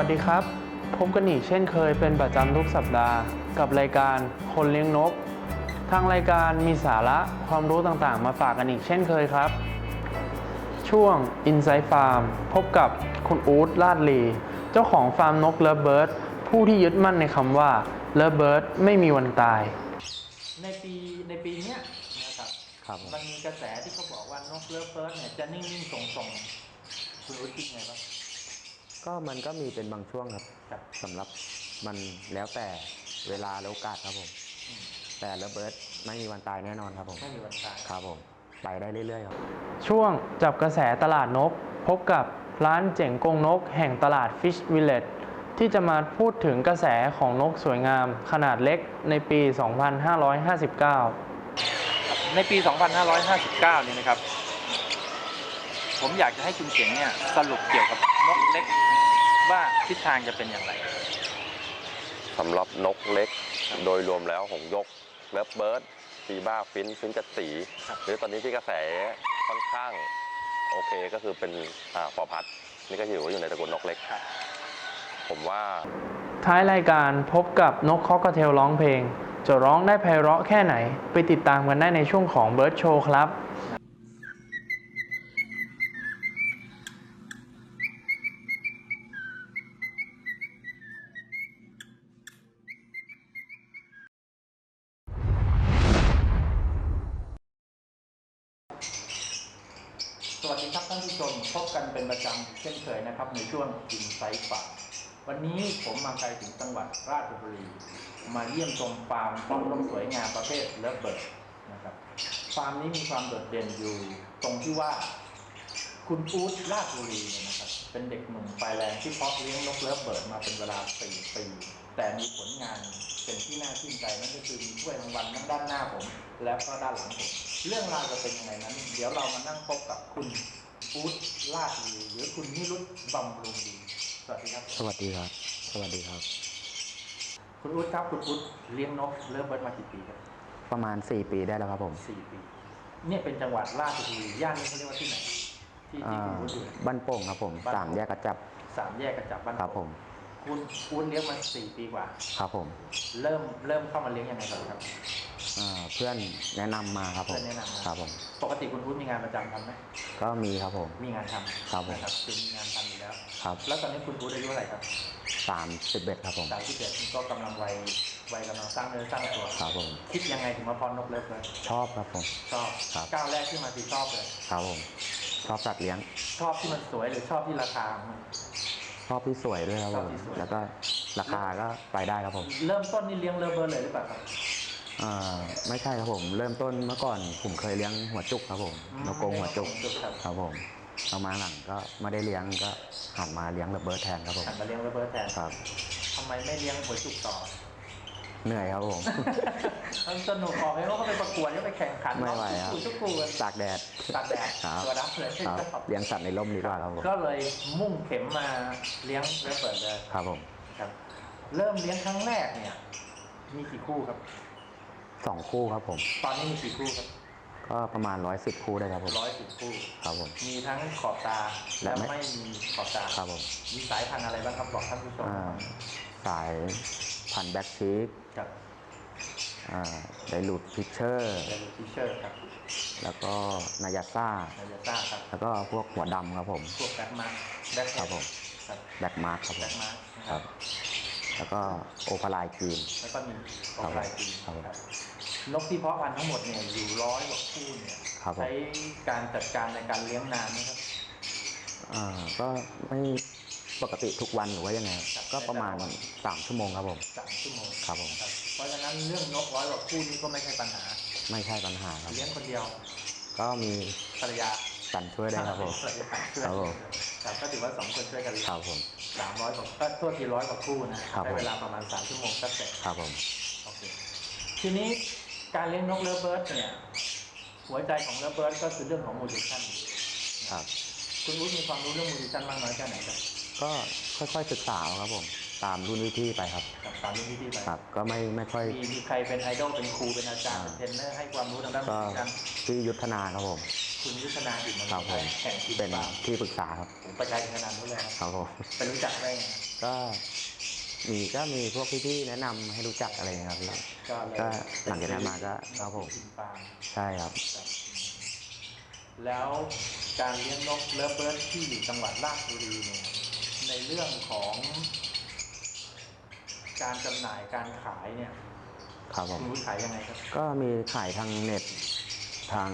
สวัสดีครับ พบกันอีกเช่นเคยเป็นประจำทุกสัปดาห์ กับรายการคนเลี้ยงนก ทางรายการมีสาระความรู้ต่างๆ มาฝากกันอีกเช่นเคยครับ ช่วง Inside Farm พบกับคุณอู๊ดลาดลี เจ้าของฟาร์มนกเลิฟเบิร์ดผู้ที่ยึดมั่นในคำว่าเลิฟเบิร์ดไม่มีวันตาย ในปีในปีเนี้ยนะครับครับผมมันมีกระแสที่เขาบอกว่านกเลิฟเฟิร์สเนี่ยจะนิ่งๆทรงๆคุณรู้คิดไงบ้าง ก็มันก็มีเป็นบางช่วงครับครับสำหรับมันแล้วแต่เวลาและโอกาสครับผมอืมแต่ระเบิดไม่มีวันตายแน่นอนครับผมไม่มีวันตายครับผมไปได้เรื่อยๆครับ ช่วงจับกระแสตลาดนก พบกับร้านเจ๋งกงนกแห่งตลาด Fish Village ที่จะมาพูดถึงกระแสของนกสวยงามขนาดเล็กในปี 2559 ในปี 2559เนี่ยนะครับ ผมอยากจะให้คุณเจ๋งเนี่ยสรุปเกี่ยวกับนกเล็ก ว่าทิศทางจะเป็นอย่างไร สำหรับนกเล็กโดยรวมแล้วหงส์ยกเลิฟเบิร์ดฟีบ้าฟินฟินจัดสี ครับ หรือตอนนี้ที่กระแสค่อนข้างโอเคก็คือเป็นอ่าปอพัด นี่ก็ถือว่าอยู่ในตระกูลนกเล็ก ผมว่า ท้ายรายการพบกับนกคอกระเทลร้องเพลง จะร้องได้ไพเราะแค่ไหน ไปติดตามกันได้ในช่วงของ Bird Show ครับสวัสดีครับท่านผู้ชมพบกันเป็นประจำเช่นเคยนะครับ ในช่วงอินไซต์ฟาร์มวันนี้ผมมาไกลถึงจังหวัดราช บุรี มาเยี่ยมชมฟาร์มนกนกสวยงามประเภทเลิฟเบิร์ดนะครับฟาร์มนี้มีความโดดเด่นอยู่ตรงที่ว่าคุณอู๊ดราชบุรีเนี่ยนะครับเป็นเด็กหนุ่มไฟแรงที่เพาะเลี้ยงนกเลิฟเบิร์ดมาเป็นเวลาสี่ปีแต่มีผลงานเป็นที่น่าชื่นใจนั่นก็คือมีถ้วยรางวัลทั้งด้านหน้าผม แล้วก็ด้านหลังผมเรื่องราวจะเป็นยังไงนั้น เดี๋ยวเรามานั่งพบกับคุณอู๊ดลาดดีหรือคุณนิรุตบำรุงดีสวัสดีครับ สวัสดีครับ สวัสดีครับ คุณอู๊ดครับคุณอู๊ดเลี้ยงนกเริ่มเบิร์ดมากี่ปีครับประมาณ 4 ปีได้แล้วครับผม สี่ปี เนี่ยเป็นจังหวัดราชบุรีย่านนี้เขาเรียกว่าที่ไหนที่อ่าที่คุณอู๊ดอยู่ บ้านโป่งครับผมบ้านโป่ง สามแยกกระจับสามแยกกระจับบ้านครับผม คุณอู๊ดเลี้ยงมาสี่ปีกว่า ครับผมเริ่มเริ่มเข้ามาเลี้ยงยังไงก่อนครับ อ่าเพื่อนแนะนำมาครับผมเพื่อนแนะนำมา ครับผม ปกติคุณอู๊ดมีงานประจำทำไหมก็มีครับผม มีงานทำครับผม นะครับคือมีงานทำอยู่แล้ว ครับ แล้วตอนนี้คุณอู๊ดอายุเท่าไหร่ครับ สามสิบเอ็ดครับผมสามที่เจ็ดก็กำลังวัยวัยกำลังสร้างเนื้อสร้างตัวครับผม คิดยังไงถึงมาเพอนกเลิฟเลยชอบครับผมชอบครับก้าวแรกที่มาคือชอบเลยครับผมชอบสัตว์เลี้ยง ชอบที่มันสวยหรือชอบที่ราคามันชอบที่สวยด้วยครับชผอบมที่สวยแล้วก็ราคาก็ไปได้ครับผม เริ่มต้นนี่เลี้ยงเลิฟเบิร์ดเลยหรือเปล่าครับอ่าไม่ใช่ครับผม เริ่มต้นเมื่อก่อนผมเคยเลี้ยงหัวจุกครับผมนกกรงหัวจุกครับครับผม เอามาหลังก็ไม่ได้เลี้ยงก็หันมาเลี้ยงระเบิดแทนครับผมหันมาเลี้ยงเลิฟเบิร์ดแทนครับทำไมไม่เลี้ยงหัวจุกต่อ เหนื่อยครับผมมันสนุกออกไปว่าก็ไปประกวดก็ไปแข่งขันไม่ไหวครับจุกกูจุกกูตากแดดตากแดดครับตัวดับเลยครับเลี้ยงสัตว์ในร่มดีกว่าครับผมก็เลยมุ่งเข็มมาเลี้ยงเลิฟเบิร์ดเลยครับผมครับเริ่มเลี้ยงครั้งแรกเนี่ย มีกี่คู่ครับสองคู่ครับผม ตอนนี้มีกี่คู่ครับ ก็ประมาณร้อยสิบคู่ได้ครับผมร้อยสิบคู่ ครับผม มีทั้งขอบตาและและไม่ ไม่มีขอบตาครับผมมีสายพันธุ์อะไรบ้างครับบอกท่านผู้ชมอ่าสายพันธุ์แบ็กชีกกับไดรูดพิชเชอร์เดลิทิเชอร์ครับแล้วก็นายาซ่า นายาซ่าครับแล้วก็พวกหัวดำครับผม พวกแบ็คมาร์คแบ็คครับผม ครับแบ็กมาร์คครับผแบ็มคมาร์คนะคครัรับ บ แล้วก็โอพาลายกรีน แล้วก็มีอครัอบกลายปีครับผมครับ นกที่เพาะพันธุ์ทั้งหมดเนี่ยอยู่ร้อยกว่าคู่เนี่ยครับผม ใช้การจัดการในการเลี้ยงนานนะครับ อ่าก็ไม่ปกติทุกวันหรือว่ายังไง ครับ ก็ประมาณสามชั่วโมงครับผม สามชั่วโมงครับผมเพราะฉะนั้นเรื่องนกร้อยกว่าคู่นี้ก็ไม่ใช่ปัญหา ไม่ใช่ปัญหาครับ เลี้ยงคนเดียวก็มีภรรยากันช่วยได้ครับผม ภรรยาช่วยครับผม ครับก็ถือว่าสองคนช่วยกันเลี้ยง ครับผม สามร้อยกว่าก็โทษทีร้อยกว่าคู่นะครับ ใช้ผมเวลาประมาณสามชั่วโมงก็เสร็จครับผม โอเคทีนี้ การเลี้ยงนกเลิฟเบิร์ดเนี่ยหัวใจของเลิฟเบิร์ดก็คือเรื่องของมูทิชั่นครับ คุณรู้มีความรู้เรื่องมูทิชั่นมากน้อยแค่ไหนครับก็ค่อยๆศึกษาเอาครับผมตามรุ่นวิธีไปครับกับตามรุ่นพี่ๆไปครับก็ไม่ไม่ค่อยมีมีใครเป็นไอดอลเป็นครูเป็นอาจารย์อ่าเป็นเทรนเนอร์ให้ความรู้ทางด้านมูก็ทิชั่นที่ยุทธนาครับผมครูคุณยุทธนาอิ่มมาครับผมแข่งกินเป็นปลาที่ปรึกษาครับผมไปไกลถึงขนาดนู้นเลยครับครับผมไปรู้จักได้ไงก็ มีก็มีพวกพี่ๆแนะนำให้รู้จักอะไรอย่างเงี้ยครับพี่ก็เลยก็หลังจากนั้นมาก็ครับผมกินปลาใช่ครับครับ แล้วการเลี้ยงนกเลิฟเบิร์ดที่อยู่จังหวัดราชบุรีเนี่ยในเรื่องของการจำหน่ายการขายเนี่ย ครับผมคุณรู้ขายยังไงครับ ก็มีขายทางเน็ตทาง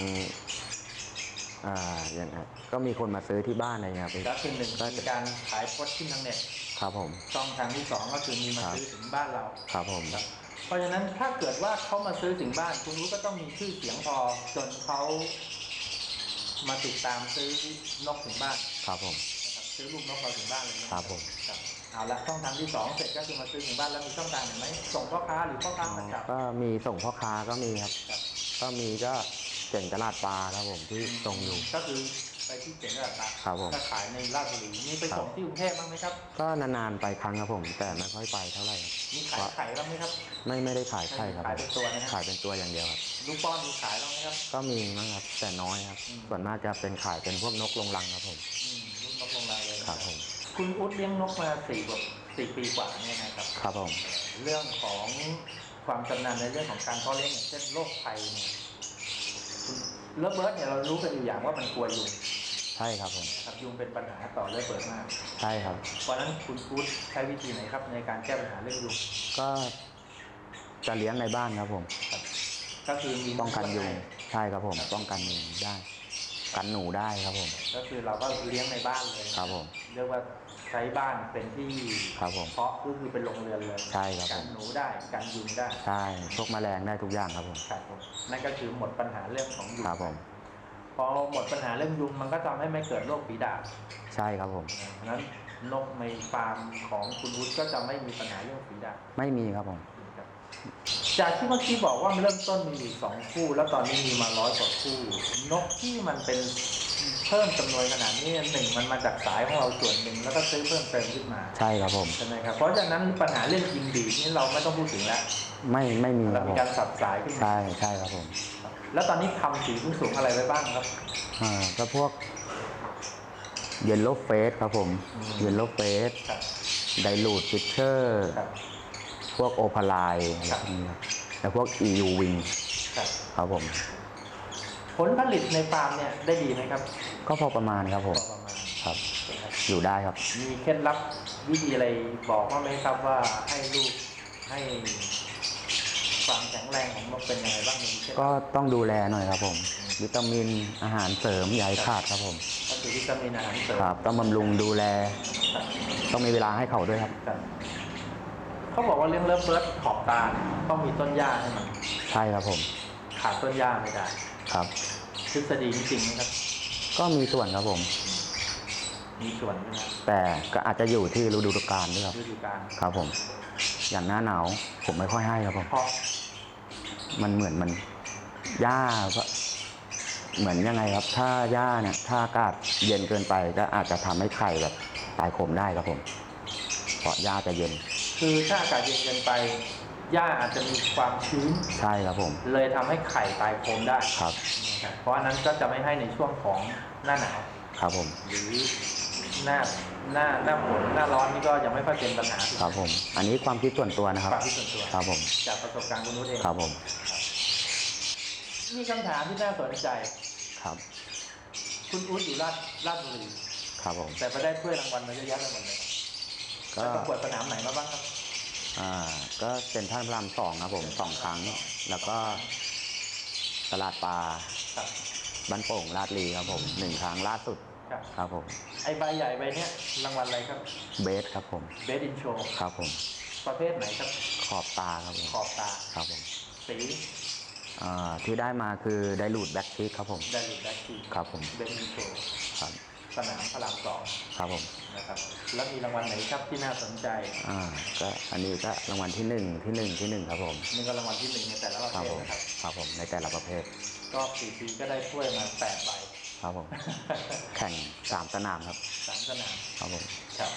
อ่าอย่างไรก็มีคนมาซื้อที่บ้านอะไรเงี้ยครับพี่ก็คือหนึ่งก็จะมีการขายโพสต์ขึ้นทางเน็ต ครับผมช่องทางที่สองก็คือมีมาครับซื้อถึงบ้านเราครับผมครับเพราะฉะนั้นถ้าเกิดว่าเขามาซื้อถึงบ้าน คุณรู้ก็ต้องมีชื่อเสียงพอจนเขามาติดตามซื้อนกถึงบ้านครับผมนะครับซื้อลูกนกเราถึงบ้านเลยนะครับผมครับเอาละช่องทางที่สองเสร็จก็คือมาซื้อถึงบ้านแล้วมีช่องทางไหนไหมส่งพ่อค้าหรือพ่อค้ามาจับก็มีส่งพ่อค้าก็มีครับครับก็มีก็เจ๋งตลาดปลาครับผมที่ส่งอยู่ก็คือ ไปที่เจ๋งระดับตาครับผม ก็ขายในราชบุรีมีไปส่งที่กรุงเทพบ้างไหมครับ ก็นานๆไปครั้งครับผม แต่ไม่ค่อยไปเท่าไหร่ครับมีขายไข่บ้างไหมครับ ไม่ไม่ได้ขายไข่ครับขายเป็นตัวนะฮะขายเป็นตัวอย่างเดียวครับ ลูกป้อนมีขายบ้างไหมครับ ก็มีมั้งครับ แต่น้อยครับ อืม ส่วนมากจะเป็นขายเป็นพวกนกลงรังครับผม อืมลูกนกลงรายเลยนะครับผม คุณอุ๊ดเลี้ยงนกมาสี่กว่าสี่ปีกว่าเนี่ยนะครับ ครับผม เรื่องของความชำนาญในเรื่องของการเพาะเลี้ยงอย่างเช่นโรคภัยเนี่ยคุณเลิฟเบิร์ดเนี่ยเรารู้กันอยู่อย่างว่ามันกลัวยุง ใช่ครับผมครับยุงเป็นปัญหาต่อเลิฟเบิร์ดมากใช่ครับเพราะฉะนั้นคุณอุ๊ดใช้วิธีไหนครับในการแก้ปัญหาเรื่องยุงก็จะเลี้ยงในบ้านครับผมก็คือมีป้องกันยุงใช่ครับผม ป้องกันยุงได้ กันหนูได้ครับผม ก็คือเราก็เลี้ยงในบ้านเลยครับผมเรียกว่าใช้บ้านเป็นที่ครับผมเพาะก็คือเป็นโรงเรือนเลยใช่ครับกัผนมหนูได้กันยุงได้ใช่พวกแมลงได้ทุกอย่างครับผมครับผมนั่นก็คือหมดปัญหาเรื่องของยุงครับผม พอหมดปัญหาเรื่องยุงมันก็ทำให้ไม่เกิดโรคฝีดาษใช่ครับผมเพราะฉะนั้นนกในฟาร์มของคุณวุฒิก็จะไม่มีปัญหาเรื่องฝีดาษไม่มีครับผมครับจากที่เมื่อกี้บอกว่ามันเริ่มต้นมีอยู่สองคู่ แล้วตอนนี้มีมาร้อยกว่าคู่ นกที่มันเป็นเพิ่มจำนวนขนาดนี้หนึ่งมันมาจากสายของเราส่วนหนึ่งแล้วก็ซื้อเพิ่มเติมขึ้นมาใช่ครับผมใช่ไหมครับเพราะฉะนั้นปัญหาเรื่องกินบีดนี่เราไม่ต้องพูดถึงแล้ว ไม่ไม่มีคเรารับผมีมการสับสายขึ้นมาใช่ใช่ครับผม แล้วตอนนี้ทำสีสูงๆอะไรไว้บ้างครับ อ่าก็พวกเยลโล่เฟสครับผมอืม เยลโล่เฟสครับ ไดรูดฟิชเชอร์ครับ พวกโอพาไลอะไรครับพวกนี้ครับแล้วพวก EU Wing ครับ ครับผม ผลผลิตในฟาร์มเนี่ยได้ดีไหมครับก็พอประมาณครับผมประมาณครับ นะครับ อยู่ได้ครับ มีเคล็ดลับวิธีอะไรบอกว่าไหมครับว่าให้ลูกให้ ความแข็งแรงของนกเป็นยังไงบ้างมีเคล็ดก็ลับต้องดูแลหน่อยครับผม วิตามินอาหารเสริมอย่าให้ขาดครับผมก็คือวิตามินอาหารเสริมครับ ต้องบำรุงดูแล ครับต้องมีเวลาให้เขาด้วยครับ ครับเขาบอกว่าเลี้ยงเลิฟเบิร์ดขอบตาต้องมีต้นหญ้าให้มันใช่ครับผมขาดต้นหญ้าไม่ได้ครับ ทฤษฎีนี้จริงไหมครับ ก็มีส่วนครับผม มีส่วนใช่ไหมแต่ก็อาจจะอยู่ที่ฤดูกาลด้วยครับฤดูกาลครับผม อย่างหน้าหนาวผมไม่ค่อยให้ครับผม เพราะ มันเหมือนมันหญ้าก็เหมือนยังไงครับ ถ้าหญ้าเนี่ยถ้าอากาศเย็นเกินไปก็อาจจะทำให้ไข่แบบตายขมได้ครับผมเพราะหญ้าจะเย็น คือถ้าอากาศเย็นเกินไปหญ้าอาจจะมีความชื้นใช่ครับผม เลยทำให้ไข่ตายโคมได้ครับนะครับ เพราะอันนั้นก็จะไม่ให้ในช่วงของหน้าหนาวครับผมหรือ หน้าหน้าหน้าฝนหน้าร้อนนี่ก็ยังไม่ค่อยเป็นปัญหาถูกไหมครับผม อันนี้ความคิดส่วนตัวนะครับ ความคิดส่วนตัว ครับผม จากประสบการณ์คุณนุชเองครับผม มีคำถามที่น่าสนใจ ครับ คุณอุ๊ดอยู่ราชราชบุรีครับผม แต่ไปได้ถ้วยรางวัลมาเยอะแยะไปหมดเลยก็ ไปประกวดสนามไหนมาบ้างครับ อ่า ก็เป็นท่านพระรามสองครับผมสองครั้ง แล้วก็ตลาดปลาครับ บ้านโป่งลาดลีครับผมหนึ่งครั้งล่าสุด ครับ ครับผม ไอใบใหญ่ใบเนี้ยรางวัลอะไรครับ เบสครับผม เบสอินโชครับผม ประเภทไหนครับ ขอบตาครับผมขอบตา ครับผม สีอ่าที่ได้มาคือไดรูดแบ็กชีคครับผม ได้หรือแบ็คทีครับผม เบสอินโชครับสนามพระรามสองครับผมนะครับ แล้วมีรางวัลไหนครับที่น่าสนใจ อ่า ก็อันนี้ก็รางวัลที่หนึ่งที่หนึ่งที่หนึ่งครับผมนี่ก็รางวัลที่หนึ่งในแต่ละประครัเภบทผมนะครับ ครับผมในแต่ละประเภทก็สี่ปีก็ได้ถ้วยมาแปดใบ ครับผมแข่งสามสนามครับสามสนามครับผมครับ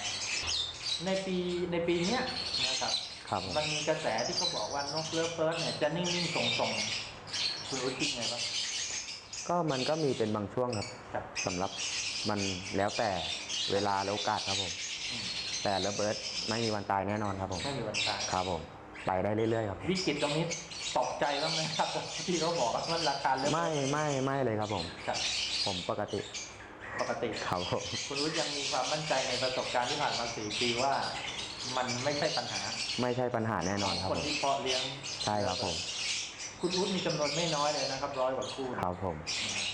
ในปีในปีเนี้ยนะครับครับผมมันมีกระแสที่เขาบอกว่านกเลิฟเฟิร์สเนี่ยจะนิ่งๆทรงๆคุณรู้คิดไงบ้างก็มันก็มีเป็นบางช่วงครับครับสำหรับมันแล้วแต่เวลาและโอกาสครับผมอืมแต่ระเบิดไม่มีวันตายแน่นอนครับผมไม่มีวันตายครับผม ไปได้เรื่อยๆครับวิกฤตตรงนี้ตกใจบ้างไหมครับที่เขาบอกว่าราคาเริ่มไม่ไม่ไม่เลยครับผม ครับผมปกติปกติครับผมคุณวุฒิยังมีความมั่นใจในประสบการณ์ที่ผ่านมาสี่ปีว่า มันไม่ใช่ปัญหาไม่ใช่ปัญหาแน่นอนครับคนผมที่เพาะเลี้ยงใช่ครับผม คุณวุฒิมีจำนวนไม่น้อยเลยนะครับร้อยกว่าคู่ครับผม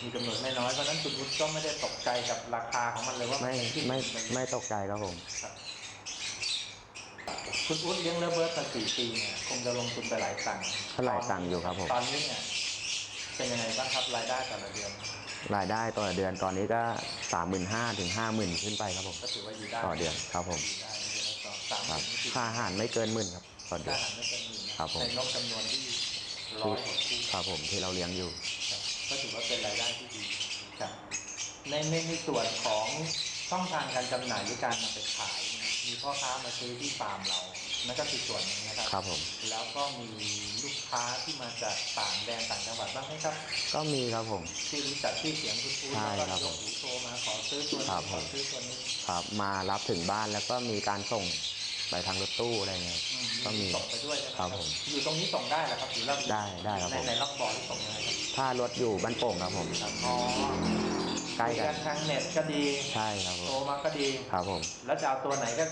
มีจำนวนไม่น้อยเพราะฉะนั้นคุณวุฒิก็ไม่ได้ตกใจกับราคาของมันเลยว่าไม่นขึ้นไม่ปไม่ตกใจครับผม ครับ คุณวุฒิเลี้ยงเลเบิร์ตมาสี่ปีเนี่ยคงจะลงทุนไปหลายตังค์ก็หลายตังค์อยู่ครับผมตอนนี้เนี่ยเป็นยังไงบ้างครับรายได้แต่ละเดือน รายได้ต่อเดือนตอนนี้ก็สามหมื่นห้าถึงห้าหมื่นขึ้นไปครับผมก็ถือว่าอยู่ได้ต่อเดือนครับผมอยู่ได้เดือนละสองสามครับหมื่นค่าอาหารไม่เกินหมื่นครับต่อเดืค่าอนอาหารไม่เกินหมื่นนะครับผม ในนกจำนวนที่ร้อยกว่าคู่ ครับผมที่เราเลี้ยงอยู่ ครับก็ถือว่าเป็นรายได้ที่ดีครับในในในส่วนของช่องทางการจำหน่ายหรือการนำไปขายเนี่ย มีพ่อค้ามาซื้อที่ฟาร์มเรานั่นก็คือส่วนหนึ่งนะครับ ครับผม แล้วก็มีลูกค้าที่มาจากต่างแดนต่างจังหวัดบ้างไหมครับก็มีครับผม ที่รู้จักที่อเสียงคุณพูดใช่แล้วก็ครับยผกมหูโทรมาขอซื้อตัวครันี้บขผอม ซื้อตัวนี้ครับ มารับถึงบ้านแล้วก็มีการส่งไปทางรถตู้อะไรเงี้ย อืมก็มีส่งไปด้วยใช่ไหมครับผมอยู่ตรงนี้ส่งได้เหรอครับหรือเราได้ได้ครับในผมในล็อกบอลที่ส่งยังไงครับถ้ารถอยู่บ้านโป่งครับผมครับอ๋อ ใกล้คุยกันทางเน็ตก็ดีใช่ครับผโทรมมาก็ดีครับผม แล้วจะเอาตัวไหนก็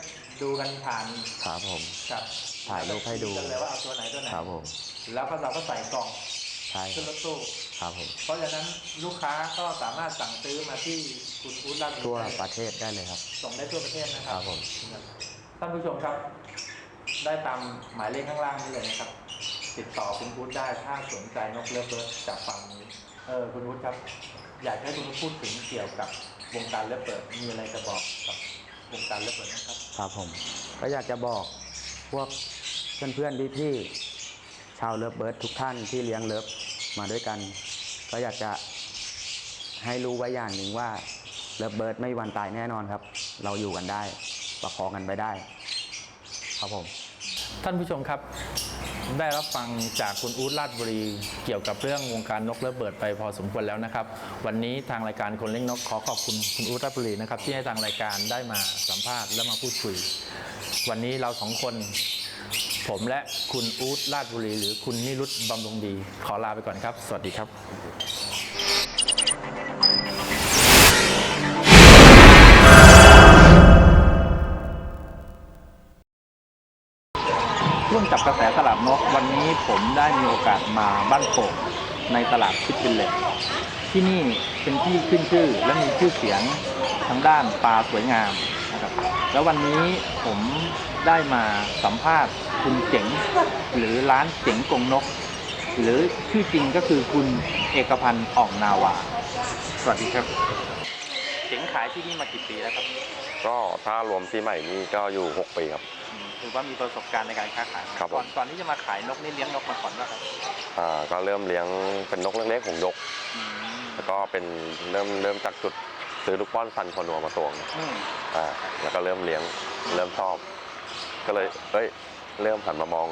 ดูกันผ่านครับผมกับถ่ายรูปให้ดูกันเลยว่าเอาตัวไหนตัวไหนครับผม แล้วก็เราก็ใส่กล่องใช่คขึ้รันบรถตู้ครับผมเพราะฉะนั้นลูกค้าก็สามารถสั่งซื้อมาที่คุณอู๊ดลาดบุรีทั่วได้เลยประเทศได้เลยครับ ส่งได้ทั่วประเทศนะคครัรับบผมท่านผู้ชมครับ ได้ตามหมายเลขข้างล่างนี้เลยนะครับ ติดต่อคุณอู๊ดได้ถ้าสนใจนกเลิฟเบิร์ดจากฝั่งนี้เออคุณอู๊ดครับ อยากให้คุณอู๊ดพูดถึงเกี่ยวกับวงการเลิฟเบิร์ดมีอะไรจะบอกกับวงการเลิฟเบิร์ดนะครับครับผม ก็อยากจะบอกพวกเพื่อนๆพี่ๆชาวเลิฟเบิร์ดทุกท่านที่เลี้ยงเลิฟมาด้วยกัน ก็อยากจะให้รู้ไว้อย่างหนึ่งว่าเลิฟเบิร์ดไม่มีวันตายแน่นอนครับ เราอยู่กันได้ ประคองกันไปได้ ครับผม ท่านผู้ชมครับ ได้รับฟังจากคุณอู๊ดลาดบุรี เกี่ยวกับเรื่องวงการนกเลิฟเบิร์ดไปพอสมควรแล้วนะครับ วันนี้ทางรายการคนเลี้ยงนกขอขอบคุณคุณอู๊ดลาดบุรีนะครับที่ให้ทางรายการได้มาสัมภาษณ์และมาพูดคุย วันนี้เราสองคน ผมและคุณอู๊ดลาดบุรี หรือคุณนิรุตบำรุงดี ขอลาไปก่อนครับ สวัสดีครับ ร่วมจับกระแสตลาดนกวันนี้ผมได้มีโอกาสมาบ้านโป่งในตลาดคิดวิลเลจที่นี่เป็นที่ขึ้นชื่อและมีชื่อเสียงทางด้านปลาสวยงามนะครับแล้ววันนี้ผมได้มาสัมภาษณ์คุณเจ๋ง หรือร้านเจ๋งกงนก หรือชื่อจริงก็คือคุณเอกพันธ์อ่องนาวา สวัสดีครับ เจ๋งขายที่นี่มากี่ปีแล้วครับ ก็ถ้ารวมปีใหม่นี้ก็อยู่ 6 ปีครับ ถือว่ามีประสบการณ์ในการค้าขายครับผม ก่อนก่อนที่จะมาขายนกนี่เลี้ยงนกมาก่อนว่าครับอ่าก็เริ่มเลี้ยงเป็นนกเล็กๆของยกอืมแล้วก็เป็นเริ่มเริ่มจากจุดซื้อลูกป้อนซันคอนัวมาตวงอืมอ่าแล้วก็เริ่มเลี้ยงเริ่มชอบ ก็เลยเอ้ยเริ่มหันมามอง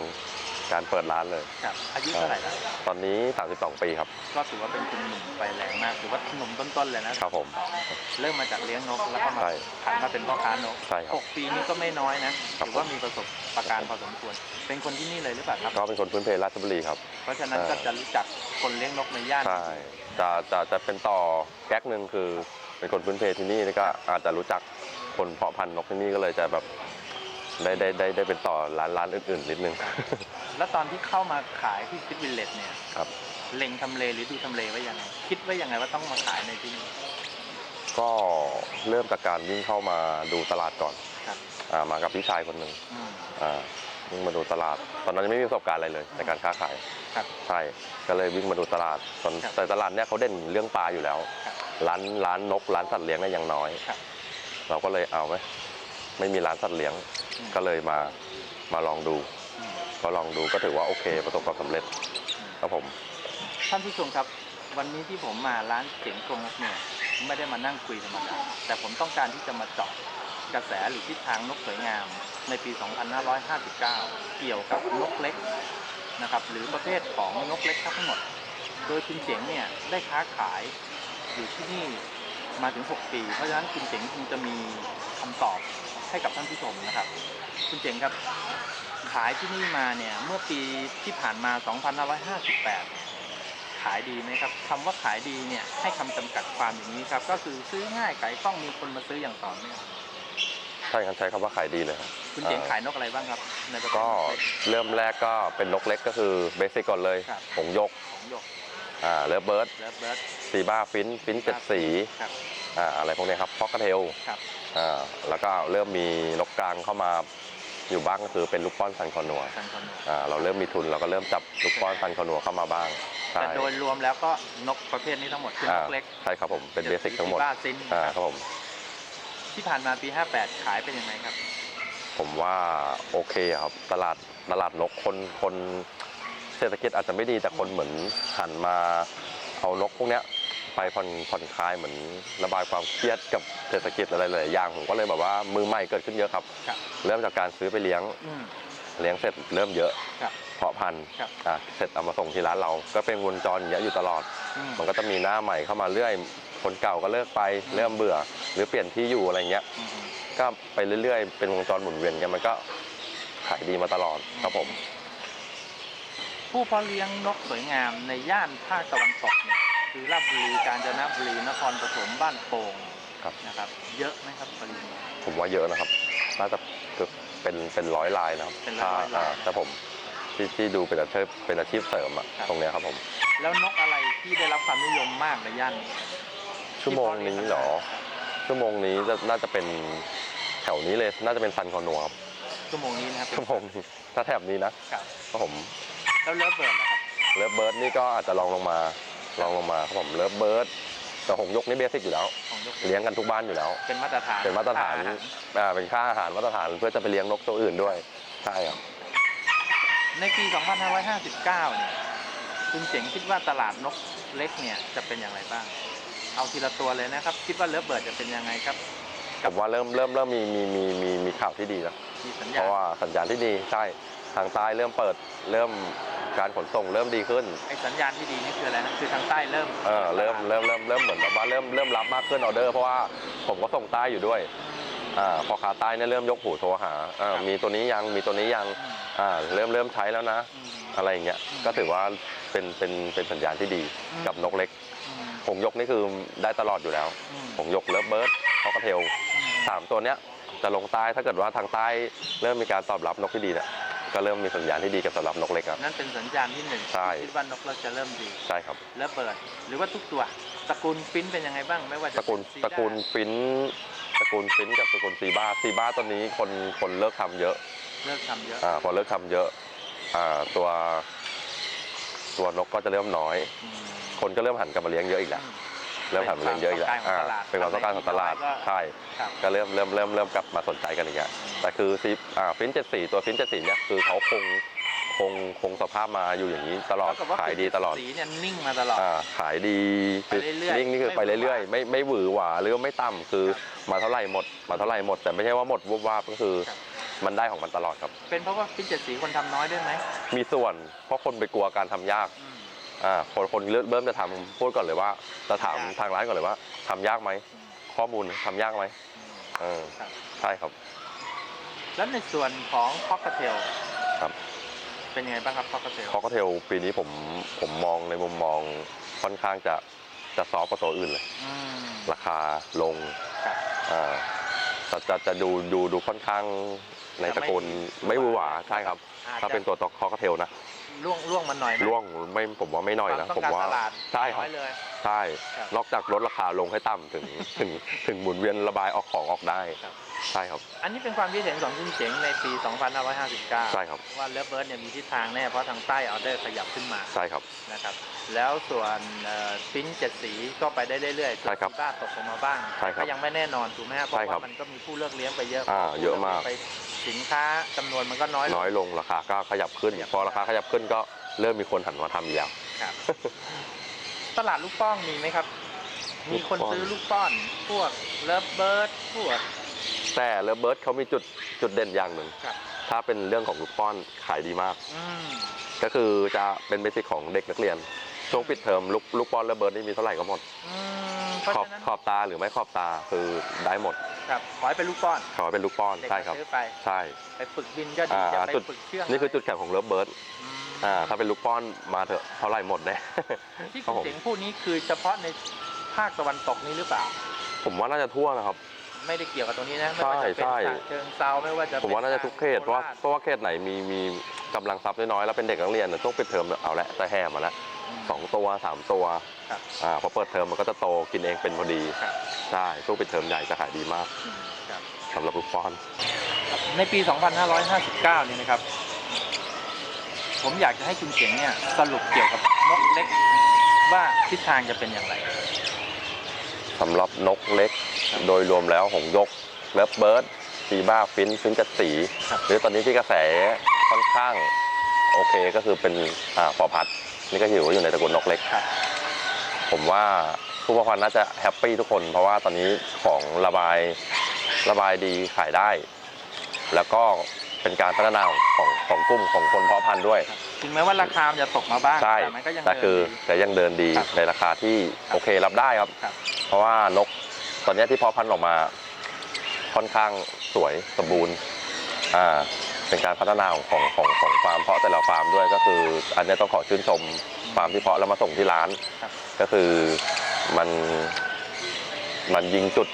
การเปิดร้านเลย ครับอายุเท่าไหร่แล้วตอนนี้ 32 ปีครับ ก็ถือว่าเป็นคุณหนุ่มไฟแรงมากถือว่าหนุ่มต้นๆเลยนะครับผม เริ่มมาจากเลี้ยงนกแล้วก็มาใช่ผันมาเป็นพ่อค้านกใช่ครับหกปีนี้ก็ไม่น้อยนะครับถือว่ามีประสบการณ์พอสมควร เป็นคนที่นี่เลยหรือเปล่าครับ ก็เป็นคนพื้นเพราชบุรีครับ เพราะฉะนั้นเอ่อก็จะรู้จักคนเลี้ยงนกในย่านใช่ จะจะจะเป็นต่อแก๊กหนึ่งคือเป็นคนพื้นเพที่นี่แล้วก็อาจจะรู้จักคนเพาะพันธุ์นกที่นี่ก็เลยจะแบบ ได้ได้ได้ได้เป็นต่อร้านร้านอื่นๆนิดนึง แล้วตอนที่เข้ามาขายที่คิดวิลเลจเนี่ยครับ เล็งทำเลหรือดูทำเลไว้ยังไง คิดไว้ยังไงว่าต้องมาขายในที่นี่ก็เริ่มจากการวิ่งเข้ามาดูตลาดก่อนครับ อ่ามากับพี่ชายคนหนึ่งอืม อ่าวิ่งมาดูตลาด ตอนนั้นยังไม่มีประสบการณ์อะไรเลยในการค้าขายครับใช่ก็เลยวิ่งมาดูตลาดตอนครับแต่ตลาดเนี้ยเขาเด่นเรื่องปลาอยู่แล้ว ครับร้านร้านนกร้านสัตว์เลี้ยงเนี่ยยังน้อย ครับ เราก็เลยเอาไหม ไม่มีร้านสัตว์เลี้ยงอืมก็เลยมามาลองดูอืมก็ลองดูก็ถือว่าโอเคประสบความสำเร็จครับผมท่านผู้ชมครับ วันนี้ที่ผมมาร้านเจ๋งกงนักเนี่ยไม่ได้มานั่งคุยธรรมดาแต่ผมต้องการที่จะมาเจาะกระแสหรือทิศทางนกสวยงาม ในปี 2559 เกี่ยวกับนกเล็กนะครับหรือประเภทของนกเล็กทั้งหมด โดยคุณเจ๋งเนี่ยได้ค้าขายอยู่ที่นี่มาถึง 6 ปี เพราะฉะนั้นคุณเจ๋งคงจะมีคำตอบ ให้กับท่านผู้ชมนะครับ คุณเจ๋งครับ ขายที่นี่มาเนี่ย เมื่อปีที่ผ่านมา 2558 ขายดีไหมครับคำว่าขายดีเนี่ย ให้คำจำกัดความอย่างนี้ครับ ก็คือซื้อง่ายขายคล่องมีคนมาซื้ออย่างต่อเนื่องใช่ครับใช้คำว่าขายดีเลยครับคุณเจ๋งอ่ขายนกอะไรบ้างครับในประเภทก็นกเล็กเริ่มแรกก็เป็นนกเล็กก็คือเบสิกก่อนเลยครับหงส์ยกของหยกอ่าเลิฟเบิร์ดเลิฟเบิร์ดซีบ้าฟินฟินเจ็ดสีครับอ่าอะไรพวกนี้ครับพอกเทล ครับอ่า แล้วก็เริ่มมีนกกลางเข้ามาอยู่บ้างก็คือเป็นลูกป้อนซันคอนัวซันคอนโนอ่าเราเริ่มมีทุนเราก็เริ่มจับลูกป้อนซันคอนัวเข้ามาบ้างใช่แต่โดยรวมแล้วก็นกประเภทนี้ทั้งหมดคือนกเล็กใช่ครับผมเป็นเบสิกทั้งหมดบ้าซินอ่าครับผมที่ผ่านมาปี 58 ขายเป็นยังไงครับ ผมว่าโอเคครับตลาดตลาดนกคนคนเศรษฐกิจอาจจะไม่ดีแต่คนเหมือนหันมาเอานกพวกเนี้ย ไปผ่อนผ่อนคลายเหมือนระบายความเครียดกับเศรษฐกิจอะไรหลายๆอย่างผมก็เลยแบบว่ามือใหม่เกิดขึ้นเยอะครับ ครับ เริ่มจากการซื้อไปเลี้ยงอืม เลี้ยงเสร็จเริ่มเยอะครับเพาะพันธุ์ครับ อะเสร็จเอามาส่งที่ร้านเรา ก็เป็นวงจรอย่างเงี้ยอยู่ตลอด อืม มันก็จะมีหน้าใหม่เข้ามาเรื่อย คนเก่าก็เลิกไปเริ่มเบื่อ หรือเปลี่ยนที่อยู่อะไรเงี้ยอืมก็ไปเรื่อยๆ เป็นวงจรหมุนเวียนกันมันก็ขายดีมาตลอดครับผม ผู้เพาะเลี้ยงนกสวยงามในย่านภาคตะวันตกเนี่ย คือราชบุรีกาญจนบุรีนครปฐมบ้านโป่งครับ นะครับ เยอะไหมครับปริมาณ ผมว่าเยอะนะครับ น่าจะเกือบเป็นเป็นร้อยลายนะครับเป็นร้อยๆถ้าลายอ่าถ้าผมที่ที่ดูเป็นอาชีพเป็นอาชีพเสริมอะครับ ตรงเนี้ยครับผม แล้วนกอะไรที่ได้รับความนิยมมากในย่านนี้ชั่วโมงนี้เหรอ ชั่วโมงนี้จะน่าจะเป็นแถวนี้เลย น่าจะเป็นซันคอนัวครับ ชั่วโมงนี้นะครับชั่วโมงนี้ถ้าแถบนี้นะครับ ครับผม แล้วเลิฟเบิร์ดนะครับ เลิฟเบิร์ดนี่ก็อาจจะลองลงมา ลองลงมาครับผมเลิฟเบิร์ดแต่หงส์ยกนี่เบสิกอยู่แล้ว ของยกเลี้ยงกันทุกบ้านอยู่แล้ว เป็นมาตรฐานเป็นมาตรฐานค่อหอ่าเป็นค่าอาหารมาตรฐานเพื่อจะไปเลี้ยงนกตัวอื่นด้วยใช่ครับ ในปี 2559 เนี่ยคุณเจ๋งคิดว่าตลาดนกเล็กเนี่ยจะเป็นอย่างไรบ้าง เอาทีละตัวเลยนะครับ คิดว่าเลิฟเบิร์ดจะเป็นยังไงครับผมว่าเริ่มเริ่มเริ่มมีมีมีมีมีข่าวที่ดีแล้ว มีสัญเพญาณราะว่าสัญญาณที่ดีใช่ทางใต้เริ่มเปิดเริ่ม การขนส่งเริ่มดีขึ้นไอ้สัญญาณที่ดีนี่คืออะไรนะคือทางใต้เริ่มเออเริ่มเริ่มเริ่มเริ่มเหมือนแบบว่าเริ่มเริ่มรับมากขึ้นออเดอร์เพราะว่าผมก็ส่งใต้อยู่ด้วยอ่าพอขาใต้เนี่ยเริ่มยกหูโทรหาอ่ามีตัวนี้ยังมีตัวนี้ยังอืมอ่าเริ่มเริ่มใช้แล้วนะอืมอะไรอย่างเงี้ยอืมก็ถือว่าเป็นเป็นเป็นสัญญาณที่ดีอืมกับนกเล็กอืมผงยกนี่คือได้ตลอดอยู่แล้วอืมผงยกเลิฟเบิร์ดพอกระเทลสามตัวเนี้ยจะลงใต้ถ้าเกิดว่าทางใต้เริ่มมีการตอบรับนกที่ดีเนี่ย ก็เริ่มมีสัญญาณที่ดีกับสำหรับนกเล็กครับ นั่นเป็นสัญญาณที่หนึ่งใช่คิดว่านกเราจะเริ่มดีใช่ครับเลิฟเบิร์ดหรือว่าทุกตัวตระกูลฟินเป็นยังไงบ้างไม่ว่าจะตระกูลเป็นซีตระกูลด้าฟินตระกูลฟินกับตระกูลซีบ้าซีบ้าตัวนี้คนคนเลิกทำเยอะเลิกทำเยอะอ่าพอเลิกทำเยอะอ่าตัวตัวนกก็จะเริ่มน้อย อืมคนก็เริ่มหันกลับมาเลี้ยงเยอะอีกแล้ว เริ่มหันมาเลี้ยงเยอะอีกแล้วอ่าเป็นความต้องการของตลาดใช่ ครับ ก็เริ่มเริ่มเริ่มเริ่มกลับมาสนใจกันอีกแล้วแต่คือซีอ่าฟินเจ็ดสี่ตัวฟินเจ็ดสี่เนี่ยคือเขาคงคงคงสภาพมาอยู่อย่างนี้ตลอด เท่กับว่ขายดีตลอด สีเนี่ยนิ่งมาตลอด อ่าขายดีไปเรื่อยๆนิ่งนี่คือไปไม่หวือหวาเรื่อยๆ ไม่ไม่หวือหวาหรือว่าไม่ต่ำคือครับมาเท่าไหร่หมด มาเท่าไหร่หมด แต่ไม่ใช่ว่าหมดวุบวาบก็คือ ครับ มันได้ของมันตลอดครับ เป็นเพราะว่าฟินเจ็ดสีคนทำน้อยด้วยไหมมีส่วนเพราะคนไปกลัวการทำยาก อืม อ่าคนคนเริ่มเริ่มจะทำพูดก่อนเลยว่า จะถามยากทางร้านก่อนเลยว่าทำยากไหมอืมข้อมูลทำยากไหมอืมเออครับใช่ครับ แล้วในส่วนของพ็อกเทลครับเป็นยังไงบ้างครับพ็อกเทลคอกเทลปีนี้ผมผมมองในมุมมองค่อนข้างจะจะซอฟต์กว่าตัวอื่นเลยอืมราคาลงครับอ่าจะจะจะดูดูดูค่อนข้างในตระกูลจะไม่ไม่หวือหวาใช่ครับอาจถ้าจะเป็นตัวตอกคอกเทลนะ ล่วงล่วงมันหน่อยไหม ร่วงไม่ผมว่าไม่น้อยนะ ควผมต้องว่าการตลาดใช่ครับน้อยเลยใช่ครับนอกจากลดราคาลงให้ต่ำถึงถึงถึงหมุนเวียนระบายออกของออกได้ ครับ ใช่ครับ อันนี้เป็นความคิดเห็นของคุณเจ๋งในปี 2559 ใช่ครับ ว่าเลิฟเบิร์ดเนี่ยมีทิศทางแน่เพราะทางใต้ออเดอร์ขยับขึ้นมาใช่ครับ นะครับ แล้วส่วนฟินเจ็ดสีก็ไปได้เรื่อยๆใช่ครับบ้าตกลงมาบ้างใช่ครับก็ยังไม่แน่นอนถูกไหมครับเพใช่ราะครับว่ามันก็มีผู้เลือกเลี้ยงไปเยอะอ่าเยอะมากไปสินค้าจำนวนมันก็น้อยลง น้อยลงราคาก็ขยับขึ้นขยับพอราคาขยับขึ้นก็เริ่มมีคนหันมาทำอีกแล้ว ครับ ตลาดลูกป้องมีไหมครับ มีคนลูกป้อน ซื้อลูกป้อน พวกเลิฟเบิร์ด พวก แต่เลเบิร์ดเขามีจุดจุดเด่นอย่างหนึ่ง ครับถ้าเป็นเรื่องของลูกป้อนขายดีมาก อืมก็คือจะเป็นเบสิกของเด็กนักเรียน ช่วงปิดเทอมลูกลูกป้อนและเบิร์ดนี่มีเท่าไหร่ก็หมด อืมเพราะขอบฉะนั้นขอบตาหรือไม่ขอบตาคือได้หมด ครับขอให้เป็นลูกป้อนขอให้เป็นลูกป้อนเด็กใช่ครับ ซื้อไปใช่ ไปฝึกบินก็ดีอ่าจะไปจุด ฝึกเชื่องนี่คือจุดแข็งของเลิฟเบิร์ดอืมอ่าถ้าเป็นลูกป้อนมาเถอะเท่าไหร่หมดแน่ ที่ครัคุบณผมเจ๋งพูดนี้คือเฉพาะในภาคตะวันตกนี้หรือเปล่า ผมว่าน่าจะทั่วนะครับ ไม่ได้เกี่ยวกับตรงนี้นะไม่ว่าจะเป็นใช่ ฉะเชิงเซาไม่ว่าจะผมว่าน่าจะทุกเขตเพราะว่าเพราะว่าเขตไหนมีมีกำลังทรัพย์น้อยๆแล้วเป็นเด็กนักเรียนเนี่ยช่วงปิดเทอมเอาละแต่แห่มาแล้วสองตัวสามตัวครับ อ่าพอเปิดเทอมมันก็จะโตกินเองเป็นพอดีครับ ใช่ช่วงปิดเทอมใหญ่จะขายดีมากอืมครับ สำหรับลูกป้อน ในปี 2559 เนี่ยนะครับ ผมอยากจะให้คุณเจ๋งเนี่ยสรุปเกี่ยวกับนกเล็กว่าทิศทางจะเป็นอย่างไร สำหรับนกเล็ก โดยรวมแล้วหงยกเลิฟเบิร์ดซีบ้าฟินฟินกัดสี หรือตอนนี้ที่กระแสค่อนข้างโอเคก็คือเป็นอ่าปอพัด นี่ก็ถือว่าอยู่ในตระกูลนกเล็ก ผมว่าผู้ประพันธ์น่าจะแฮปปี้ทุกคน เพราะว่าตอนนี้ของระบายระบายดีขายได้ แล้วก็ เป็นการพัฒนาของของของกลุ่มของคนเพาะพันธุ์ด้วย ถึงแม้ว่าราคามันจะตกมาบ้างใช่แต่มันก็ยังแต่เดินคือดี แต่ยังเดินดีครับในราคาที่โอเครับได้ครับ ครับ เพราะว่านกตอนนี้ที่เพาะพันธุ์ออกมา ค่อนข้างสวยสมบูรณ์อ่าเป็นการพัฒนาของของของของฟาร์มเพาะแต่ละฟาร์มด้วยก็คือ อันนี้ต้องขอชื่นชมฟาร์มที่เพาะแล้วมาส่งที่ร้าน ครับ ก็คือมันมันยิงจุด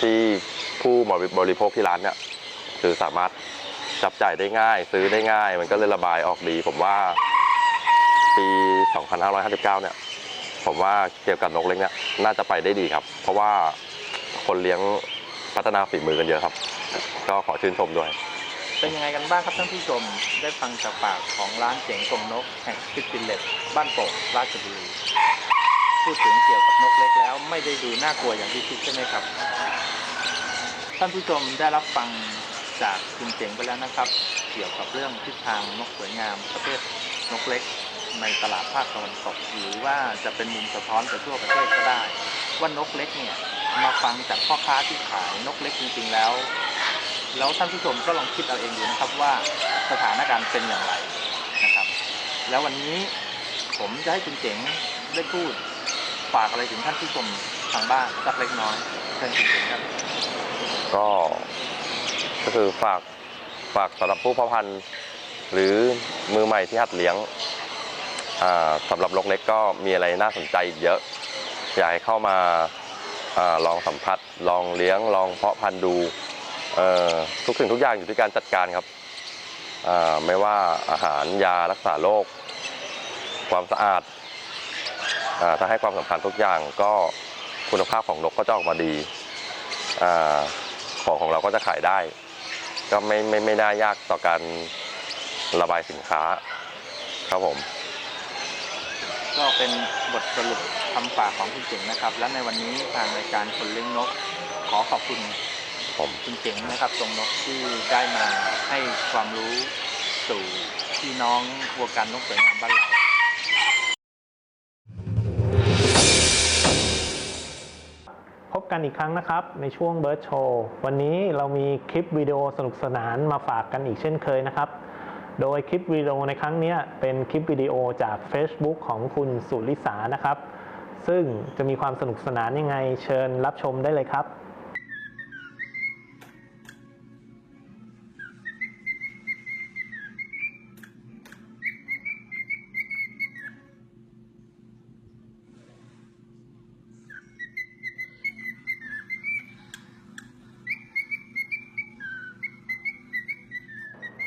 ที่ผู้บริโภคที่ร้านเนี่ย คือสามารถจับจ่ายได้ง่าย ซื้อได้ง่าย มันก็เลยระบายออกดี ผมว่าปี 2559 เนี่ย ผมว่าเกี่ยวกับนกเล็กเนี่ยน่าจะไปได้ดีครับ เพราะว่าคนเลี้ยงพัฒนาฝีมือกันเยอะครับ ก็ขอชื่นชมด้วย เป็นยังไงกันบ้างครับท่านผู้ชมได้ฟังจากปากของร้านเจ๋งกงนกแห่งฟิตบิลเลตบ้านโป่งราชบุรีพูดถึงเกี่ยวกับนกเล็กแล้วไม่ได้ดูน่ากลัวอย่างที่คิดใช่ไหมครับ ท่านผู้ชมได้รับฟัง จากคุณเจ๋งไปแล้วนะครับ เกี่ยวกับเรื่องทิศทางนกสวยงาม ประเภทนกเล็ก ในตลาดภาคตะวันตกหรือว่าจะเป็นมุมสะท้อนไปทั่วประเทศก็ได้ ว่านกเล็กเนี่ยมาฟังจากพ่อค้าที่ขายนกเล็กจริงๆแล้ว แล้วท่านผู้ชมก็ลองคิดเอาเองดูนะครับว่าสถานการณ์เป็นอย่างไรนะครับ แล้ววันนี้ผมจะให้คุณเจ๋งได้พูดฝากอะไรถึงท่านผู้ชมทางบ้านสักเล็กน้อยเชิญคุณเจ๋งครับก็ ก็คือฝากฝากสำหรับผู้เพาะพันธุ์ หรือมือใหม่ที่หัดเลี้ยงสำหรับนกเล็กก็มีอะไรน่าสนใจอีกเยอะ อยากให้เข้ามาอลองสัมผัส ลองเลี้ยง ลองเพาะพันธุ์ดูทุกสิ่งทุกอย่างอยู่ที่การจัดการครับไม่ว่าอาหารยารักษาโรคความสะอาดอาถ้าให้ความสำคัญทุกอย่างก็คุณภาพของนกก็จะออกมาดีอาของของเราก็จะขายได้ ก็ไม่ไม่ไม่น่ายากต่อการระบายสินค้า ครับผม ก็เป็นบทสรุปคำฝากของคุณเจ๋งนะครับ และในวันนี้ทางรายการคนเลี้ยงนก ขอขอบคุณผมคุณเจ๋งนะครับทรงนกที่ได้มาให้ความรู้สู่พี่น้องวัวกันนกสวยงามบ้านเรา กันอีกครั้งนะครับ ในช่วงเบิร์ดโชว์วันนี้เรามีคลิปวิดีโอสนุกสนานมาฝากกันอีกเช่นเคยนะครับ โดยคลิปวิดีโอในครั้งนี้เป็นคลิปวิดีโอจาก Facebook ของคุณสุริสานะครับ ซึ่งจะมีความสนุกสนานยังไงเชิญรับชมได้เลยครับ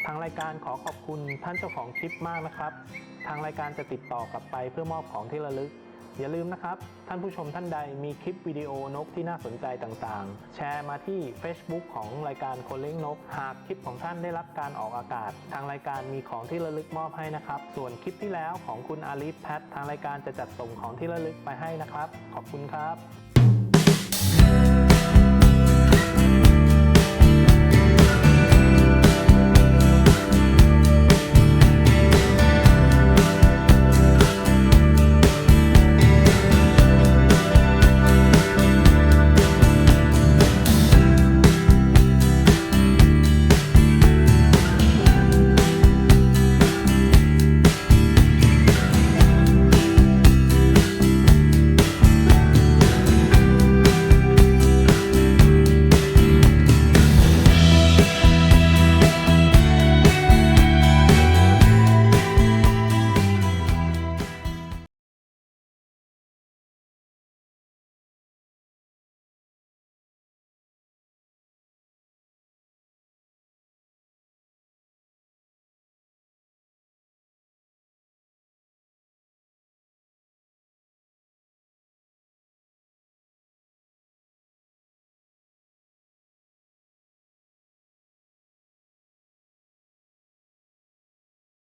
ทางรายการขอขอบคุณท่านเจ้าของคลิปมากนะครับ ทางรายการจะติดต่อกลับไปเพื่อมอบของที่ระลึก อย่าลืมนะครับ ท่านผู้ชมท่านใดมีคลิปวิดีโอนกที่น่าสนใจต่างๆ แชร์มาที่ Facebook ของรายการคนเลี้ยงนก หากคลิปของท่านได้รับการออกอากาศ ทางรายการมีของที่ระลึกมอบให้นะครับ ส่วนคลิปที่แล้วของคุณอาลีฟแพททางรายการจะจัดส่งของที่ระลึกไปให้นะครับ ขอบคุณครับ